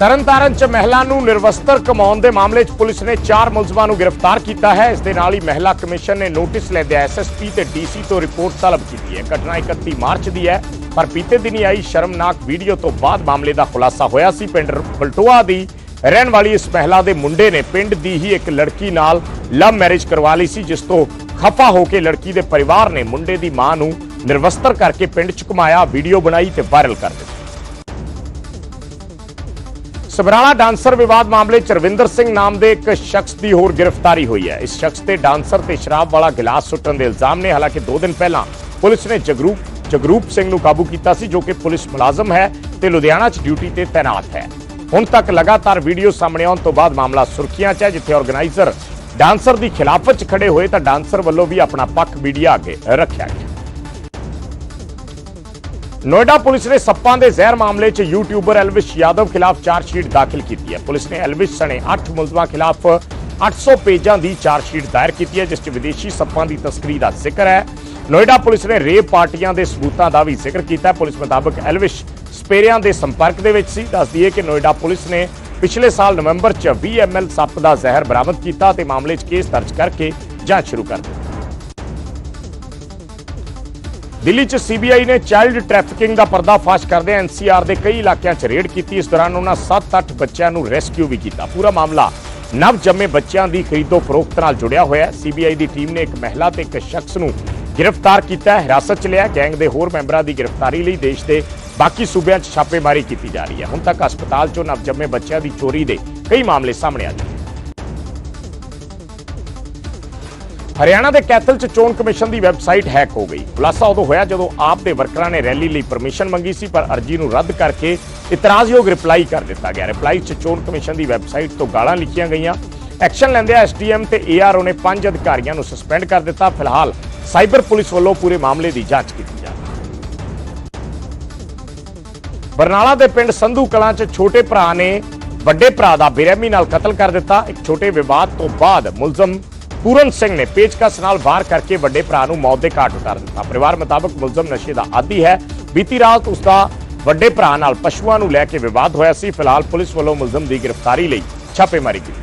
ਤਰਨਤਾਰਨ 'ਚ ਮਹਿਲਾ ਨੂੰ ਨਿਰਵਸਤਰ ਕਮਾਉਣ ਦੇ ਮਾਮਲੇ 'ਚ ਪੁਲਿਸ ਨੇ ਚਾਰ ਮੁਲਜ਼ਮਾਂ ਨੂੰ ਗ੍ਰਿਫਤਾਰ ਕੀਤਾ ਹੈ। ਇਸ ਦੇ ਨਾਲ ਹੀ ਮਹਿਲਾ ਕਮਿਸ਼ਨ ਨੇ ਨੋਟਿਸ ਲੈਂਦਿਆਂ ਐਸਐਸਪੀ ਤੇ ਡੀਸੀ ਤੋਂ ਰਿਪੋਰਟ ਤਲਬ ਕੀਤੀ ਹੈ। ਘਟਨਾ 31 ਮਾਰਚ ਦੀ ਹੈ, ਪਰ ਬੀਤੇ ਦਿਨੀ ਆਈ ਸ਼ਰਮਨਾਕ ਵੀਡੀਓ ਤੋਂ ਬਾਅਦ ਮਾਮਲੇ ਦਾ ਖੁਲਾਸਾ ਹੋਇਆ ਸੀ। ਪਿੰਡ ਬਲਟੋਆ ਦੀ ਰਹਿਣ ਵਾਲੀ ਇਸ ਮਹਿਲਾ ਦੇ ਮੁੰਡੇ ਨੇ ਪਿੰਡ ਦੀ ਹੀ ਇੱਕ ਲੜਕੀ ਨਾਲ ਲਵ ਮੈਰਿਜ ਕਰਵਾ ਲਈ ਸੀ, ਜਿਸ ਤੋਂ ਖਫਾ ਹੋ ਕੇ ਲੜਕੀ ਦੇ ਪਰਿਵਾਰ ਨੇ ਮੁੰਡੇ ਦੀ ਮਾਂ ਨੂੰ ਨਿਰਵਸਤਰ ਕਰਕੇ ਪਿੰਡ 'ਚ ਘੁਮਾਇਆ, ਵੀਡੀਓ ਬਣਾਈ ਤੇ ਵਾਇਰਲ ਕਰ ਦਿੱਤੀ। ਸਬਰਾਲਾ ਡਾਂਸਰ ਵਿਵਾਦ ਮਾਮਲੇ ਚ ਰਵਿੰਦਰ ਸਿੰਘ ਨਾਮ ਦੇ ਇੱਕ ਸ਼ਖਸ ਦੀ ਹੋਰ ਗ੍ਰਿਫਤਾਰੀ ਹੋਈ ਹੈ। ਇਸ ਸ਼ਖਸ ਤੇ ਡਾਂਸਰ ਤੇ ਸ਼ਰਾਬ ਵਾਲਾ ਗਿਲਾਸ ਸੁੱਟਣ ਦੇ ਇਲਜ਼ਾਮ ਨੇ। ਹਾਲਾਂਕਿ 2 ਦਿਨ ਪਹਿਲਾਂ ਪੁਲਿਸ ਨੇ ਜਗਰੂਪ ਜਗਰੂਪ ਸਿੰਘ ਨੂੰ ਕਾਬੂ ਕੀਤਾ ਸੀ, ਜੋ ਕਿ ਪੁਲਿਸ ਮੁਲਾਜ਼ਮ ਹੈ ਤੇ ਲੁਧਿਆਣਾ 'ਚ ਡਿਊਟੀ ਤੇ ਤਾਇਨਾਤ ਹੈ। ਹੁਣ ਤੱਕ ਲਗਾਤਾਰ ਵੀਡੀਓ ਸਾਹਮਣੇ ਆਉਣ ਤੋਂ ਬਾਅਦ ਮਾਮਲਾ ਸੁਰਖੀਆਂ 'ਚ ਹੈ, ਜਿੱਥੇ ਆਰਗੇਨਾਈਜ਼ਰ ਡਾਂਸਰ ਦੀ ਖਿਲਾਫਤ 'ਚ ਖੜੇ ਹੋਏ ਤਾਂ ਡਾਂਸਰ ਵੱਲੋਂ ਵੀ ਆਪਣਾ ਪੱਖ ਮੀਡੀਆ ਅੱਗੇ ਰੱਖਿਆ ਗਿਆ। ਨੋਇਡਾ ਪੁਲਿਸ ਨੇ ਸੱਪਾਂ ਦੇ ਜ਼ਹਿਰ ਮਾਮਲੇ 'ਚ ਯੂਟਿਊਬਰ ਐਲਵਿਸ਼ ਯਾਦਵ ਖਿਲਾਫ ਚਾਰਜਸ਼ੀਟ ਦਾਖਲ ਕੀਤੀ ਹੈ। ਪੁਲਿਸ ਨੇ ਐਲਵਿਸ਼ ਸਣੇ 8 ਮੁਲਜ਼ਮਾਂ ਖਿਲਾਫ 800 ਪੇਜਾਂ ਦੀ ਚਾਰਜਸ਼ੀਟ ਦਾਇਰ ਕੀਤੀ ਹੈ, ਜਿਸ 'ਚ ਵਿਦੇਸ਼ੀ ਸੱਪਾਂ ਦੀ ਤਸਕਰੀ ਦਾ ਜ਼ਿਕਰ ਹੈ। ਨੋਇਡਾ ਪੁਲਿਸ ਨੇ ਰੇਪ ਪਾਰਟੀਆਂ ਦੇ ਸਬੂਤਾਂ ਦਾ ਵੀ ਜ਼ਿਕਰ ਕੀਤਾ ਪੁਲਿਸ ਮੁਤਾਬਕ ਐਲਵਿਸ਼ ਸਪੇਰਿਆਂ ਦੇ ਸੰਪਰਕ ਦੇ ਵਿੱਚ ਸੀ। ਦੱਸਦੀ ਹੈ ਕਿ ਨੋਇਡਾ ਪੁਲਿਸ ਨੇ ਪਿਛਲੇ ਸਾਲ ਨਵੰਬਰ 'ਚ 20 ਐਮਐਲ ਸੱਪ ਦਾ ਜ਼ਹਿਰ ਬਰਾਮਦ ਕੀਤਾ ਤੇ ਮਾਮਲੇ 'ਚ ਕੇਸ ਦਰਜ ਕਰਕੇ ਜਾਂਚ ਸ਼ੁਰੂ ਕਰ ਦਿੱਤੀ। ਦਿੱਲੀ 'ਚ ਸੀਬੀਆਈ ਨੇ ਚਾਈਲਡ ਟ੍ਰੈਫਿਕਿੰਗ ਦਾ ਪਰਦਾਫਾਸ਼ ਕਰਦੇ ਐਨਸੀਆਰ ਦੇ ਕਈ ਇਲਾਕਿਆਂ 'ਚ ਰੇਡ ਕੀਤੀ। ਇਸ ਦੌਰਾਨ ਉਹਨਾਂ 7-8 ਬੱਚਿਆਂ ਨੂੰ ਰੈਸਕਿਊ ਵੀ ਕੀਤਾ। ਪੂਰਾ ਮਾਮਲਾ ਨਵ ਜੰਮੇ ਬੱਚਿਆਂ ਦੀ ਖਰੀਦੋ ਫਰੋਖਤ ਨਾਲ ਜੁੜਿਆ ਹੋਇਆ ਹੈ। ਸੀਬੀਆਈ ਦੀ ਟੀਮ ਨੇ ਇੱਕ ਮਹਿਲਾ ਤੇ ਇੱਕ ਸ਼ਖਸ ਨੂੰ ਗ੍ਰਿਫਤਾਰ ਕੀਤਾ ਹੈ। ਹਿਰਾਸਤ 'ਚ ਲਿਆ ਗੈਂਗ ਦੇ ਹੋਰ ਮੈਂਬਰਾਂ ਦੀ ਗ੍ਰਿਫਤਾਰੀ ਲਈ ਦੇਸ਼ ਦੇ ਬਾਕੀ ਸੂਬਿਆਂ 'ਚ ਛਾਪੇਮਾਰੀ ਕੀਤੀ ਜਾ ਰਹੀ ਹੈ। ਹੁਣ ਤੱਕ ਹਸਪਤਾਲ 'ਚੋਂ ਨਵ ਜੰਮੇ ਬੱਚਿਆਂ ਦੀ ਚੋਰੀ ਦੇ ਕਈ ਮਾਮਲੇ ਸਾਹਮਣੇ ਆ ਚੁੱਕੇ ਹਰਿਆਣਾ ਦੇ ਕੈਥਲ ਚ ਚੋਣ ਕਮਿਸ਼ਨ ਦੀ ਵੈਬਸਾਈਟ ਹੈਕ ਹੋ ਗਈ। ਖੁਲਾਸਾ ਉਦੋਂ ਹੋਇਆ ਜਦੋਂ ਆਪ ਦੇ ਵਰਕਰਾਂ ਨੇ ਰੈਲੀ ਲਈ ਪਰਮਿਸ਼ਨ ਮੰਗੀ ਸੀ, ਪਰ ਅਰਜ਼ੀ ਨੂੰ ਰੱਦ ਕਰਕੇ ਇਤਰਾਜ਼ਯੋਗ ਰਿਪਲਾਈ ਕਰ ਦਿੱਤਾ ਗਿਆ। ਰਿਪਲਾਈ ਚ ਚੋਣ ਕਮਿਸ਼ਨ ਦੀ ਵੈਬਸਾਈਟ ਤੋਂ ਗਾਲਾਂ ਲਿਖੀਆਂ ਗਈਆਂ। ਐਕਸ਼ਨ ਲੈਂਦਿਆਂ ਐਸਡੀਐਮ ਤੇ ਏਆਰਓ ਨੇ ਪੰਜ ਅਧਿਕਾਰੀਆਂ ਨੂੰ ਸਸਪੈਂਡ ਕਰ ਦਿੱਤਾ। ਫਿਲਹਾਲ ਸਾਈਬਰ ਪੁਲਿਸ ਵੱਲੋਂ ਪੂਰੇ ਮਾਮਲੇ ਦੀ ਜਾਂਚ ਕੀਤੀ ਜਾ ਰਹੀ ਹੈ। ਬਰਨਾਲਾ ਦੇ ਪਿੰਡ ਸੰਧੂ ਕਲਾਂ 'ਚ ਛੋਟੇ ਭਰਾ ਨੇ ਵੱਡੇ ਭਰਾ ਦਾ ਬੇਰਹਿਮੀ ਨਾਲ ਕਤਲ ਕਰ ਦਿੱਤਾ। ਇੱਕ ਛੋਟੇ ਵਿਵਾਦ ਤੋਂ ਬਾਅਦ ਮੁਲਜ਼ਮ ਪੂਰਨ ਸਿੰਘ ਨੇ ਪੇਚਕਸ ਨਾਲ ਵਾਰ ਕਰਕੇ ਵੱਡੇ ਭਰਾ ਨੂੰ ਮੌਤ ਦੇ ਘਾਟ ਉਤਾਰ ਦਿੱਤਾ। ਪਰਿਵਾਰ ਮੁਤਾਬਕ ਮੁਲਜ਼ਮ ਨਸ਼ੇ ਦਾ ਆਦੀ ਹੈ। ਬੀਤੀ ਰਾਤ ਉਸ ਦਾ ਵੱਡੇ ਭਰਾ ਨਾਲ ਪਸ਼ੂਆਂ ਨੂੰ ਲੈ ਕੇ ਵਿਵਾਦ ਹੋਇਆ ਸੀ। ਫਿਲਹਾਲ ਪੁਲਿਸ ਵੱਲੋਂ ਮੁਲਜ਼ਮ ਦੀ ਗ੍ਰਿਫਤਾਰੀ ਲਈ ਛਾਪੇਮਾਰੀ ਕੀਤੀ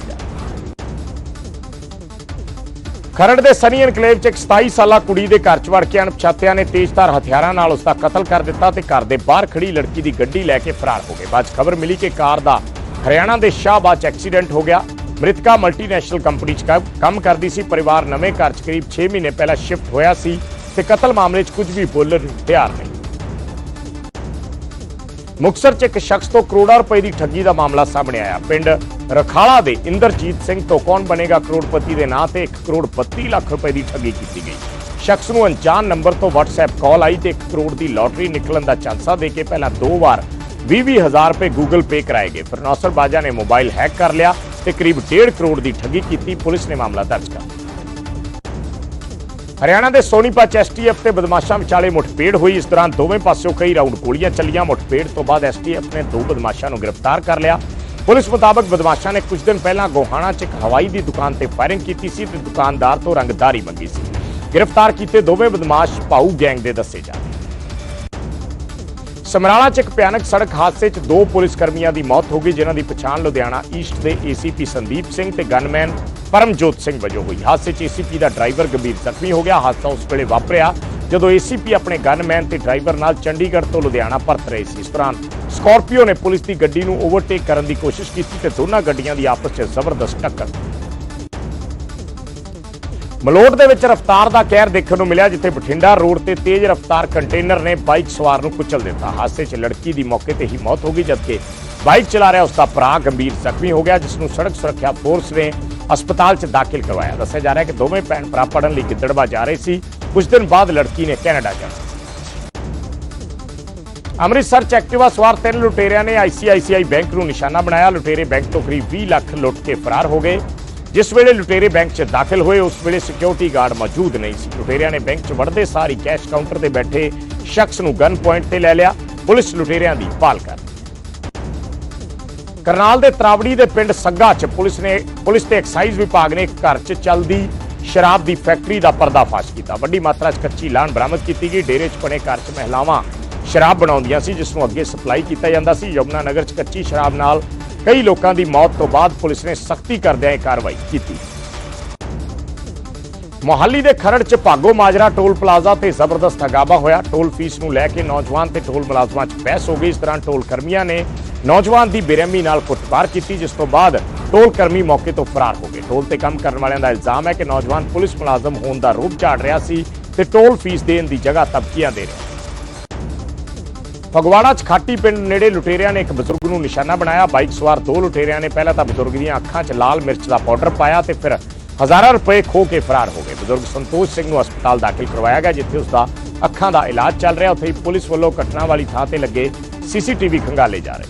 ਖਰੜ ਦੇ ਸਨੀ ਐਨਕਲੇਵ 'ਚ ਇੱਕ 27 ਸਾਲਾ ਕੁੜੀ ਦੇ ਘਰ 'ਚ ਵੜ ਕੇ ਅਣਪਛਾਤਿਆਂ ਨੇ ਤੇਜ਼ਧਾਰ ਹਥਿਆਰਾਂ ਨਾਲ ਉਸ ਦਾ ਕਤਲ ਕਰ ਦਿੱਤਾ ਤੇ ਘਰ ਦੇ ਬਾਹਰ ਖੜੀ ਲੜਕੀ ਦੀ ਗੱਡੀ ਲੈ ਕੇ ਫਰਾਰ ਹੋ ਗਏ। ਬਾਅਦ 'ਚ ਖਬਰ ਮਿਲੀ ਕਿ ਕਾਰ ਦਾ ਹਰਿਆਣਾ ਦੇ ਸ਼ਾਹਬਾਦ 'ਚ ਐਕਸੀਡੈਂਟ ਹੋ ਗਿਆ। ਮ੍ਰਿਤਕਾ ਮਲਟੀਨੈਸ਼ਨਲ ਕੰਪਨੀ 'ਚ ਕੰਮ- ਕਰਦੀ ਸੀ, ਪਰਿਵਾਰ ਨਵੇਂ ਘਰ 'ਚ ਕਰੀਬ 6 ਮਹੀਨੇ ਪਹਿਲਾਂ ਸ਼ਿਫਟ ਹੋਇਆ ਸੀ ਤੇ ਕਤਲ ਮਾਮਲੇ 'ਚ ਕੁਝ ਵੀ ਬੋਲਣ ਨੂੰ ਤਿਆਰ ਨਹੀਂ। ਮੁਕਸਰ 'ਚ ਇੱਕ ਸ਼ਖਸ ਤੋਂ ਕਰੋੜਾਂ ਰੁਪਏ ਦੀ ਠੱਗੀ ਦਾ ਮਾਮਲਾ ਸਾਹਮਣੇ ਆਇਆ। ਪਿੰਡ ਰਖਾਲਾ ਦੇ ਇੰਦਰਜੀਤ ਸਿੰਘ ਤੋਂ ਕੌਣ ਬਣੇਗਾ ਕਰੋੜਪਤੀ ਦੇ ਨਾਂ ਤੇ 1 ਕਰੋੜ 32 ਲੱਖ ਰੁਪਏ ਦੀ ਠੱਗੀ ਕੀਤੀ ਗਈ। ਸ਼ਖਸ ਨੂੰ ਅਣਜਾਣ ਨੰਬਰ ਤੋਂ WhatsApp ਕਾਲ ਆਈ ਤੇ 1 ਕਰੋੜ ਦੀ ਲੋਟਰੀ ਨਿਕਲਣ ਦਾ ਚਾਂਸਾ ਦੇ ਕੇ ਪਹਿਲਾਂ ਦੋ ਵਾਰ 20 ਹਜ਼ਾਰ ਰੁਪਏ ਗੂਗਲ ਪੇ ਕਰਾਏ ਗਏ। ਫਿਰ ਨੌਸਰ ਬਾਜਾ ਨੇ ਮੋਬਾਈਲ ਹੈਕ ਕਰ ਲਿਆ ਤੇ ਕਰੀਬ 1.5 ਕਰੋੜ ਦੀ ਠੱਗੀ ਕੀਤੀ ਪੁਲਿਸ ਨੇ ਮਾਮਲਾ ਦਰਜ ਕਰ ਹਰਿਆਣਾ ਦੇ ਸੋਨੀਪਤ ਐਸਟੀਐਫ ਤੇ ਬਦਮਾਸ਼ਾਂ ਵਿਚਾਲੇ ਮੁਠਭੇੜ ਹੋਈ। ਇਸ ਦੌਰਾਨ ਦੋਵੇਂ ਪਾਸਿਓਂ ਕਈ ਰਾਉਂਡ ਗੋਲੀਆਂ ਚੱਲੀਆਂ। ਮੁੱਠਭੇੜ ਤੋਂ ਬਾਅਦ ਐਸਟੀਐਫ ਨੇ ਦੋ ਬਦਮਾਸ਼ਾਂ ਨੂੰ ਗ੍ਰਿਫਤਾਰ ਕਰ ਲਿਆ। ਪੁਲਿਸ ਮੁਤਾਬਕ ਬਦਮਾਸ਼ਾਂ ਨੇ ਕੁਝ ਦਿਨ ਪਹਿਲਾਂ ਗੋਹਾਣਾ 'ਚ ਇੱਕ ਹਵਾਈ ਦੀ ਦੁਕਾਨ ਤੇ ਫਾਇਰਿੰਗ ਕੀਤੀ ਸੀ ਤੇ ਦੁਕਾਨਦਾਰ ਤੋਂ ਰੰਗਦਾਰੀ ਮੰਗੀ ਸੀ। ਗ੍ਰਿਫਤਾਰ ਕੀਤੇ ਦੋਵੇਂ ਬਦਮਾਸ਼ ਭਾਊ ਗੈਂਗ ਦੇ ਦੱਸੇ ਜਾ ਸਮਰਾਲਾ 'ਚ ਇੱਕ ਭਿਆਨਕ ਸੜਕ ਹਾਦਸੇ 'ਚ ਦੋ ਪੁਲਿਸ ਕਰਮੀਆਂ ਦੀ ਮੌਤ ਹੋ ਗਈ, ਜਿਨ੍ਹਾਂ ਦੀ ਪਛਾਣ ਲੁਧਿਆਣਾ ਈਸਟ ਦੇ ਏਸੀਪੀ ਸੰਦੀਪ ਸਿੰਘ ਤੇ ਗਨਮੈਨ ਪਰਮਜੋਤ ਸਿੰਘ ਵਜੋਂ ਹੋਈ। ਹਾਦਸੇ 'ਚ ਏਸੀਪੀ ਦਾ ਡਰਾਈਵਰ ਗੰਭੀਰ ਜ਼ਖਮੀ ਹੋ ਗਿਆ। ਹਾਦਸਾ ਉਸ ਵੇਲੇ ਵਾਪਰਿਆ ਜਦੋਂ ਏਸੀਪੀ ਆਪਣੇ ਗਨਮੈਨ ਤੇ ਡਰਾਈਵਰ ਨਾਲ ਚੰਡੀਗੜ੍ਹ ਤੋਂ ਲੁਧਿਆਣਾ ਪਰਤ ਰਹੇ ਸੀ। ਇਸ ਦੌਰਾਨ ਸਕਾਰਪੀਓ ਨੇ ਪੁਲਿਸ ਦੀ ਗੱਡੀ ਨੂੰ ਓਵਰਟੇਕ ਕਰਨ ਦੀ ਕੋਸ਼ਿਸ਼ ਕੀਤੀ ਤੇ ਦੋਨਾਂ ਗੱਡੀਆਂ ਦੀ ਆਪਸ 'ਚ ਜ਼ਬਰਦਸਤ ਟੱਕਰ। ਮਲੋਟ ਦੇ ਵਿੱਚ ਰਫ਼ਤਾਰ ਦਾ ਕਹਿਰ ਦੇਖਣ ਨੂੰ ਮਿਲਿਆ, ਜਿੱਥੇ ਬਠਿੰਡਾ ਰੋਡ ਤੇ ਤੇਜ਼ ਰਫ਼ਤਾਰ ਕੰਟੇਨਰ ਨੇ ਬਾਈਕ ਸਵਾਰ ਨੂੰ ਕੁਚਲ ਦਿੱਤਾ। ਹਾਦਸੇ 'ਚ ਲੜਕੀ ਦੀ ਮੌਕੇ ਤੇ ਹੀ ਮੌਤ ਹੋ ਗਈ, ਜਦਕਿ ਬਾਈਕ ਚਲਾ ਰਿਹਾ ਉਸ ਦਾ ਭਰਾ ਗੰਭੀਰ ਜ਼ਖਮੀ ਹੋ ਗਿਆ ਜਿਸ ਨੂੰ ਸੜਕ ਸੁਰੱਖਿਆ ਫੋਰਸ ਨੇ ਹਸਪਤਾਲ 'ਚ ਦਾਖਲ ਕਰਵਾਇਆ। ਦੱਸਿਆ ਜਾ ਰਿਹਾ ਹੈ ਕਿ ਦੋਵੇਂ ਭੈਣ ਭਰਾ ਪੜਨ ਲਈ ਗਿੱਦੜਵਾ ਜਾ ਰਹੇ ਸੀ। ਕੁਝ ਦਿਨ ਬਾਅਦ ਲੜਕੀ ਨੇ ਕੈਨੇਡਾ ਜਾਣਾ ਅੰਮ੍ਰਿਤਸਰ ਚ ਐਕਟਿਵਾ ਸਵਾਰ ਤਿੰਨ ਲੁਟੇਰਿਆਂ ਨੇ ਆਈਸੀਆਈਸੀਆਈ ਬੈਂਕ ਨੂੰ ਨਿਸ਼ਾਨਾ ਬਣਾਇਆ। ਲੁਟੇਰੇ ਬੈਂਕ ਤੋਂ ਕਰੀਬ 20 ਲੱਖ ਲੁੱਟ ਕੇ ਫਰਾਰ ਹੋ ਗਏ। ਜਿਸ ਵੇਲੇ ਲੁਟੇਰੇ ਬੈਂਕ 'ਚ ਦਾਖਲ ਹੋਏ, ਉਸ ਵੇਲੇ ਸਿਕਿਉਰਿਟੀ ਗਾਰਡ ਮੌਜੂਦ ਨਹੀਂ ਸੀ। ਲੁਟੇਰਿਆਂ ਨੇ ਬੈਂਕ 'ਚ ਵੜਦੇ ਸਾਰ ਹੀ ਕੈਸ਼ ਕਾਊਂਟਰ ਤੇ ਬੈਠੇ ਸ਼ਖਸ ਨੂੰ ਗਨ ਪੁਆਇੰਟ ਤੇ ਲੈ ਲਿਆ। ਪੁਲਿਸ ਲੁਟੇਰਿਆਂ ਦੀ ਭਾਲ ਕਰ ਕਰਨਾਲ ਦੇ ਤਰਾਵੜੀ ਦੇ ਪਿੰਡ ਸੱਗਾ 'ਚ ਪੁਲਿਸ ਨੇ ਪੁਲਿਸ ਤੇ ਐਕਸਾਈਜ਼ ਵਿਭਾਗ ਨੇ ਘਰ 'ਚ ਚੱਲਦੀ ਸ਼ਰਾਬ ਦੀ ਫੈਕਟਰੀ ਦਾ ਪਰਦਾਫਾਸ਼ ਕੀਤਾ। ਵੱਡੀ ਮਾਤਰਾ 'ਚ ਕੱਚੀ ਲਾਣ ਬਰਾਮਦ ਕੀਤੀ ਗਈ। ਡੇਰੇ 'ਚ ਬਣੇ ਘਰ 'ਚ ਮਹਿਲਾਵਾਂ ਸ਼ਰਾਬ ਬਣਾਉਂਦੀਆਂ ਸੀ, ਜਿਸ ਨੂੰ ਅੱਗੇ ਸਪਲਾਈ ਕੀਤਾ ਜਾਂਦਾ ਸੀ। ਯਮੁਨਾ ਨਗਰ 'ਚ ਕੱਚੀ ਸ਼ਰਾਬ ਨਾਲ ਕਈ ਲੋਕਾਂ ਦੀ ਮੌਤ ਤੋਂ ਬਾਅਦ ਪੁਲਿਸ ਨੇ ਸਖਤੀ ਕਰਦਿਆਂ ਇਹ ਕਾਰਵਾਈ ਕੀਤੀ। ਮੋਹਾਲੀ ਦੇ ਖਰੜ ਚ ਭਾਗੋ ਮਾਜਰਾ ਟੋਲ ਪਲਾਜ਼ਾ ਤੇ ਜ਼ਬਰਦਸਤ ਹਗਾਵਾ ਹੋਇਆ। ਟੋਲ ਫੀਸ ਨੂੰ ਲੈ ਕੇ ਨੌਜਵਾਨ ਤੇ ਟੋਲ ਮੁਲਾਜ਼ਮਾਂ 'ਚ ਬਹਿਸ ਹੋ ਗਈ। ਇਸ ਦੌਰਾਨ ਟੋਲ ਕਰਮੀਆਂ ਨੇ ਨੌਜਵਾਨ ਦੀ ਬੇਰਹਿਮੀ ਨਾਲ ਕੁੱਟਮਾਰ ਕੀਤੀ, ਜਿਸ ਤੋਂ ਬਾਅਦ ਟੋਲ ਕਰਮੀ ਮੌਕੇ ਤੋਂ ਫਰਾਰ ਹੋ ਗਏ। ਟੋਲ ਤੇ ਕੰਮ ਕਰਨ ਵਾਲਿਆਂ ਦਾ ਇਲਜ਼ਾਮ ਹੈ ਕਿ ਨੌਜਵਾਨ ਪੁਲਿਸ ਮੁਲਾਜ਼ਮ ਹੋਣ ਦਾ ਰੂਪ ਝਾੜ ਰਿਹਾ ਸੀ ਤੇ ਟੋਲ ਫੀਸ ਦੇਣ ਦੀ ਜਗ੍ਹਾ ਤਬਕੀਆਂ ਦੇ ਰਿਹਾ। ਫਗਵਾੜਾ 'ਚ ਖਾਟੀ ਪਿੰਡ ਨੇੜੇ ਲੁਟੇਰਿਆਂ ਨੇ ਇੱਕ ਬਜ਼ੁਰਗ ਨੂੰ ਨਿਸ਼ਾਨਾ ਬਣਾਇਆ। ਬਾਈਕ ਸਵਾਰ ਦੋ ਲੁਟੇਰਿਆਂ ਨੇ ਪਹਿਲਾਂ ਤਾਂ ਬਜ਼ੁਰਗ ਦੀਆਂ ਅੱਖਾਂ 'ਚ ਲਾਲ ਮਿਰਚ ਦਾ ਪਾਊਡਰ ਪਾਇਆ ਤੇ ਫਿਰ ਹਜ਼ਾਰਾਂ ਰੁਪਏ ਖੋ ਕੇ ਫਰਾਰ ਹੋ ਗਏ। ਬਜ਼ੁਰਗ ਸੰਤੋਸ਼ ਸਿੰਘ ਨੂੰ ਹਸਪਤਾਲ ਦਾਖਲ ਕਰਵਾਇਆ ਗਿਆ, ਜਿੱਥੇ ਉਸ ਦਾ ਅੱਖਾਂ ਦਾ ਇਲਾਜ ਚੱਲ ਰਿਹਾ। ਉੱਥੇ ਹੀ ਪੁਲਿਸ ਵੱਲੋਂ ਘਟਨਾ ਵਾਲੀ ਥਾਂ ਤੇ ਲੱਗੇ ਸੀਸੀਟੀਵੀ ਖੰਗਾਲੇ ਜਾ ਰਹੇ।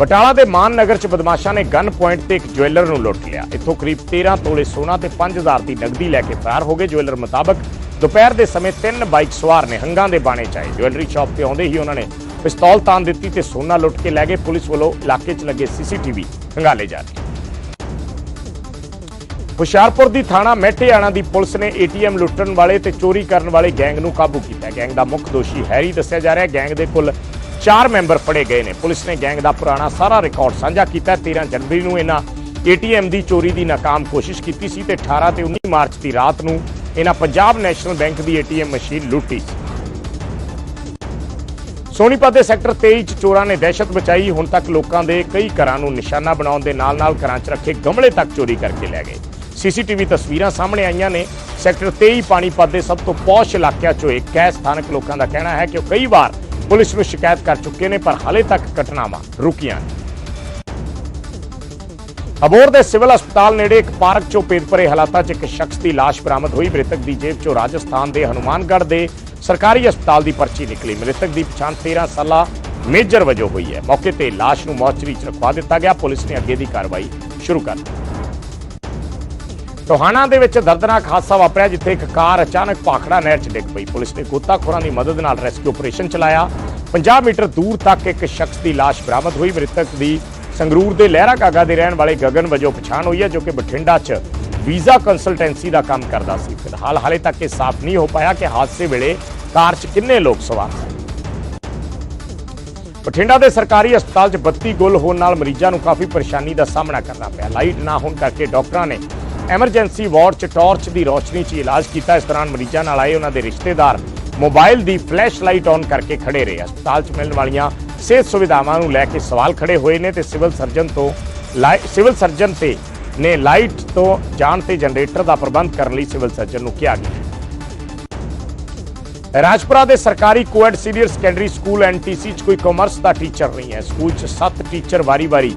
ਬਟਾਲਾ ਦੇ ਮਾਨ ਨਗਰ ਚ ਬਦਮਾਸ਼ਾਂ ਨੇ ਗਨ ਪੁਆਇੰਟ ਤੇ ਇੱਕ ਜੁਐਲਰ ਨੂੰ ਲੁੱਟ ਲਿਆ। ਇੱਥੋਂ ਕਰੀਬ 13 ਤੋਲੇ ਸੋਨਾ ਤੇ 5000 ਦੀ ਨਗਦੀ ਲੈ ਕੇ ਫਰਾਰ ਹੋ ਗਏ। ਜੁਐਲਰ ਮੁਤਾਬਕ ਦੁਪਹਿਰ ਦੇ ਸਮੇਂ ਤਿੰਨ ਬਾਈਕ ਸਵਾਰ ਨੇ ਹੰਗਾਂ ਦੇ ਬਾਣੇ ਚਾਏ। ਜੁਐਲਰੀ ਸ਼ਾਪ ਤੇ ਆਉਂਦੇ ਹੀ ਉਹਨਾਂ ਨੇ ਪਿਸਤੌਲ ਤਾਨ ਦਿੱਤੀ ਤੇ ਸੋਨਾ ਲੁੱਟ ਕੇ ਲੈ ਗਏ। ਪੁਲਿਸ ਵੱਲੋਂ ਇਲਾਕੇ 'ਚ ਲੱਗੇ ਸੀਸੀਟੀਵੀ ਹੰਗਾਲੇ ਜਾ ਰਹੇ ਹੁਸ਼ਿਆਰਪੁਰ ਦੀ ਥਾਣਾ ਮਹਿਟਿਆਣਾ ਦੀ ਪੁਲਿਸ ਨੇ ਏਟੀਐਮ ਲੁੱਟਣ ਵਾਲੇ ਤੇ ਚੋਰੀ ਕਰਨ ਵਾਲੇ ਗੈਂਗ ਨੂੰ ਕਾਬੂ ਕੀਤਾ। ਗੈਂਗ ਦਾ ਮੁੱਖ ਦੋਸ਼ੀ ਹੈਰੀ ਦੱਸਿਆ ਜਾ ਰਿਹਾ ਗੈਂਗ ਦੇ ਕੁੱਲ 4 ਮੈਂਬਰ ਫੜੇ ਗਏ ਨੇ। ਪੁਲਿਸ ਨੇ ਗੈਂਗ ਦਾ ਪੁਰਾਣਾ ਸਾਰਾ ਰਿਕਾਰਡ ਸਾਂਝਾ ਕੀਤਾ। ਹੈ। 13 ਜਨਵਰੀ ਨੂੰ ਇਹਨਾਂ ਏਟੀਐਮ ਦੀ ਚੋਰੀ ਦੀ ਨਾਕਾਮ ਕੋਸ਼ਿਸ਼ ਕੀਤੀ ਸੀ ਤੇ 18 ਤੇ 19 ਮਾਰਚ ਦੀ ਰਾਤ ਨੂੰ ਇਹਨਾਂ ਪੰਜਾਬ ਨੈਸ਼ਨਲ ਬੈਂਕ ਦੀ ਏਟੀਐਮ ਮਸ਼ੀਨ ਲੁੱਟੀ। ਸੀ ਸੋਨੀਪਤ ਦੇ ਸੈਕਟਰ 23 ਚ ਚੋਰਾਂ ਨੇ ਦਹਿਸ਼ਤ ਮਚਾਈ, ਹੁਣ ਤੱਕ ਲੋਕਾਂ ਦੇ ਕਈ ਘਰਾਂ ਨੂੰ ਨਿਸ਼ਾਨਾ ਬਣਾਉਣ ਦੇ ਨਾਲ-ਨਾਲ ਘਰਾਂ 'ਚ ਰੱਖੇ ਗਮਲੇ ਤੱਕ ਚੋਰੀ ਕਰਕੇ ਲੈ ਗਏ। ਸੀਸੀਟੀਵੀ ਤਸਵੀਰਾਂ ਸਾਹਮਣੇ ਆਈਆਂ ਨੇ। ਸੈਕਟਰ 23 ਪਾਣੀਪਤ ਦੇ ਸਭ ਤੋਂ ਪੌਸ਼ ਇਲਾਕਿਆਂ 'ਚੋਂ ਇੱਕ ਹੈ ਸਥਾਨਕ ਲੋਕਾਂ ਦਾ ਕਹਿਣਾ ਹੈ ਕਿ ਉਹ ਕਈ ਵਾਰ ਪੁਲਿਸ ਨੂੰ ਸ਼ਿਕਾਇਤ ਕਰ ਚੁੱਕੇ ਨੇ, ਪਰ ਹਾਲੇ ਤੱਕ ਘਟਨਾਵਾਂ ਰੁਕੀਆਂ ਨਹੀਂ ਅਬੋਰ ਦੇ ਸਿਵਲ ਹਸਪਤਾਲ ਨੇੜੇ ਇੱਕ ਪਾਰਕ 'ਚੋਂ ਭੇਦਭਰੇ ਹਾਲਾਤਾਂ 'ਚ ਇੱਕ ਸ਼ਖਸ ਦੀ ਲਾਸ਼ ਬਰਾਮਦ ਹੋਈ। ਮ੍ਰਿਤਕ ਦੀ ਜੇਬ 'ਚੋਂ ਰਾਜਸਥਾਨ ਦੇ ਹਨੂਮਾਨਗੜ੍ਹ ਦੇ ਸਰਕਾਰੀ ਹਸਪਤਾਲ ਦੀ ਪਰਚੀ ਨਿਕਲੀ। ਮ੍ਰਿਤਕ ਦੀ ਪਛਾਣ 13 ਸਾਲਾ ਮੇਜਰ ਵਜੋਂ ਹੋਈ ਹੈ। ਮੌਕੇ ਤੇ ਲਾਸ਼ ਨੂੰ ਮੋਰਚਰੀ 'ਚ ਰਖਵਾ ਦਿੱਤਾ ਗਿਆ। ਪੁਲਿਸ ਨੇ ਅੱਗੇ ਦੀ ਕਾਰਵਾਈ ਸ਼ੁਰੂ ਕਰ ਦਿੱਤੀ। ਟੋਹਾਣਾ ਦੇ ਵਿੱਚ ਦਰਦਨਾਕ ਹਾਦਸਾ ਵਾਪਰਿਆ ਜਿੱਥੇ ਇੱਕ ਕਾਰ ਅਚਾਨਕ ਭਾਖੜਾ ਨਹਿਰ 'ਚ ਡਿੱਗ ਪਈ। ਪੁਲਿਸ ਨੇ ਗੋਤਾਖੋਰਾਂ ਦੀ ਮਦਦ ਨਾਲ ਰੈਸਕਿਊ ਆਪਰੇਸ਼ਨ ਚਲਾਇਆ। 50 ਮੀਟਰ ਦੂਰ ਤੱਕ ਇੱਕ ਸ਼ਖਸ ਦੀ ਲਾਸ਼ ਬਰਾਮਦ ਹੋਈ। ਮ੍ਰਿਤਕ ਦੀ ਸੰਗਰੂਰ ਦੇ ਲਹਿਰਾ ਕਾਗਾ ਦੇ ਰਹਿਣ ਵਾਲੇ ਗਗਨ ਵਜੋਂ ਪਛਾਣ ਹੋਈ ਹੈ, ਜੋ ਕਿ ਬਠਿੰਡਾ 'ਚ ਵੀਜ਼ਾ ਕੰਸਲਟੈਂਸੀ ਦਾ ਕੰਮ ਕਰਦਾ ਸੀ। ਫਿਲਹਾਲ ਹਾਲੇ ਤੱਕ ਇਹ ਸਾਫ਼ ਨਹੀਂ ਹੋ ਪਾਇਆ ਕਿ ਹਾਦਸੇ ਵੇਲੇ ਕਾਰ 'ਚ ਕਿੰਨੇ ਲੋਕ ਸਵਾਰ ਸਨ। ਬਠਿੰਡਾ ਦੇ ਸਰਕਾਰੀ ਹਸਪਤਾਲ 'ਚ ਬੱਤੀ ਗੁੱਲ ਹੋਣ ਨਾਲ ਮਰੀਜ਼ਾਂ ਨੂੰ ਕਾਫੀ ਪਰੇਸ਼ਾਨੀ ਦਾ ਸਾਹਮਣਾ ਕਰਨਾ ਪਿਆ। ਲਾਈਟ ਨਾ ਹੋਣ ਕਰਕੇ ਡਾਕਟਰਾਂ ਨੇ ਐਮਰਜੈਂਸੀ ਵਾਰਡ 'ਚ ਟਾਰਚ ਦੀ ਰੋਸ਼ਨੀ 'ਚ ਇਲਾਜ ਕੀਤਾ। ਇਸ ਦੌਰਾਨ ਮਰੀਜ਼ਾਂ ਨਾਲ ਆਏ ਉਹਨਾਂ ਦੇ ਰਿਸ਼ਤੇਦਾਰ ਮੋਬਾਈਲ ਦੀ ਫਲੈਸ਼ ਲਾਈਟ ਔਨ ਕਰਕੇ ਖੜੇ ਰਹੇ। ਹਸਪਤਾਲ 'ਚ ਮਿਲਣ ਵਾਲੀਆਂ ਸਿਹਤ ਸੁਵਿਧਾਵਾਂ ਨੂੰ ਲੈ ਕੇ ਸਵਾਲ ਖੜੇ ਹੋਏ ਨੇ ਤੇ ਸਿਵਲ ਸਰਜਨ ਤੋਂ ਲਾਈ- ਸਿਵਲ ਸਰਜਨ ਤੇ ਨੇ ਲਾਈਟ ਤੋਂ ਜਾਣ ਤੇ ਜਨਰੇਟਰ ਦਾ ਪ੍ਰਬੰਧ ਕਰਨ ਲਈ ਸਿਵਲ ਸਰਜਨ ਨੂੰ ਕਿਹਾ ਗਿਆ। ਰਾਜਪੁਰਾ ਦੇ ਸਰਕਾਰੀ coed senior secondary school NTC ਚ ਕੋਈ ਕਾਮਰਸ ਦਾ ਟੀਚਰ ਨਹੀਂ ਹੈ। ਸਕੂਲ ਚ 7 ਟੀਚਰ ਵਾਰੀ-ਵਾਰੀ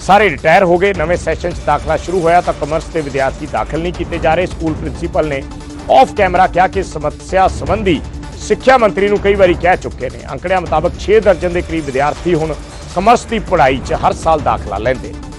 ਸਾਰੇ ਰਿਟਾਇਰ ਹੋ ਗਏ। ਨਵੇਂ ਸੈਸ਼ਨ ਚ ਦਾਖਲਾ ਸ਼ੁਰੂ ਹੋਇਆ ਤਾਂ ਕਾਮਰਸ ਦੇ ਵਿਦਿਆਰਥੀ ਦਾਖਲ ਨਹੀਂ ਕੀਤੇ ਜਾ ਰਹੇ। ਸਕੂਲ ਪ੍ਰਿੰਸੀਪਲ ਨੇ ਆਫ ਕੈਮਰਾ ਕਿਹਾ ਕਿ ਸਮੱਸਿਆ ਸੰਬੰਧੀ ਸਿੱਖਿਆ ਮੰਤਰੀ ਨੂੰ ਕਈ ਵਾਰੀ ਕਹਿ ਚੁੱਕੇ ਨੇ। ਅੰਕੜਿਆਂ ਮੁਤਾਬਕ 6 ਦਰਜਨ ਦੇ ਕਰੀਬ ਵਿਦਿਆਰਥੀ ਹੁਣ ਕਮਰਸ ਦੀ ਪੜ੍ਹਾਈ 'ਚ ਹਰ ਸਾਲ ਦਾਖਲਾ ਲੈਂਦੇ। ਨੇ